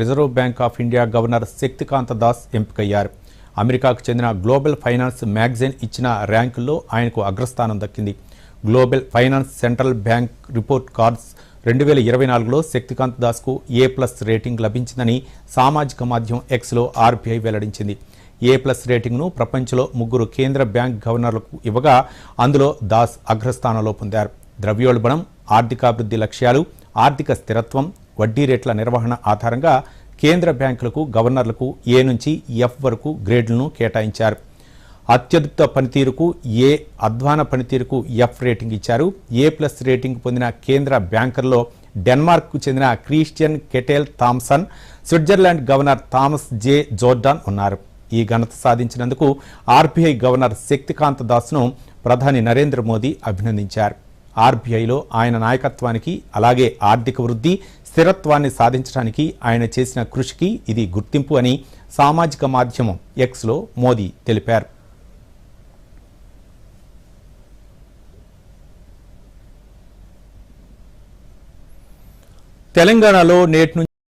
Reserve Bank of India governor Shaktikanta Das ఎంపికయ్యారు. అమెరికాకు చెందిన గ్లోబల్ ఫైనాన్స్ మ్యాగజైన్ ఇచ్చిన ర్యాంకుల్లో ఆయనకు అగ్రస్థానం దక్కింది. Global Finance central bank report cards రెండు వేల ఇరవై నాలుగులో శక్తికాంత్ దాస్కు ఏ ప్లస్ రేటింగ్ లభించిందని సామాజిక మాధ్యమం ఎక్స్లో ఆర్బీఐ వెల్లడించింది. ఏ ప్లస్ రేటింగ్ను ప్రపంచంలో ముగ్గురు కేంద్ర బ్యాంక్ గవర్నర్లకు ఇవ్వగా అందులో దాస్ అగ్రస్థానంలో పొందారు. ద్రవ్యోల్బణం ఆర్థికాభివృద్ధి లక్ష్యాలు ఆర్థిక స్థిరత్వం వడ్డీ రేట్ల నిర్వహణ ఆధారంగా కేంద్ర బ్యాంకులకు గవర్నర్లకు ఏ నుంచి ఎఫ్ వరకు గ్రేడ్లను కేటాయించారు. అత్యద్భుత పనితీరుకు ఏ అధ్వాన పనితీరుకు ఎఫ్ రేటింగ్ ఇచ్చారు. ఏ ప్లస్ రేటింగ్ పొందిన కేంద్ర బ్యాంకర్లో డెన్మార్క్కు చెందిన Christian Kettel Thomsen Switzerland governor Thomas J Jordan ఉన్నారు. ఈ ఘనత సాధించినందుకు ఆర్బీఐ గవర్నర్ శక్తికాంత దాస్ను ప్రధాని నరేంద్ర మోదీ అభినందించారు. ఆర్బీఐలో ఆయన నాయకత్వానికి అలాగే ఆర్థిక వృద్ధి స్థిరత్వాన్ని సాధించడానికి ఆయన చేసిన కృషికి ఇది గుర్తింపు అని సామాజిక మాధ్యమం ఎక్స్లో మోదీ తెలిపారు. తెలంగాణలో నేటి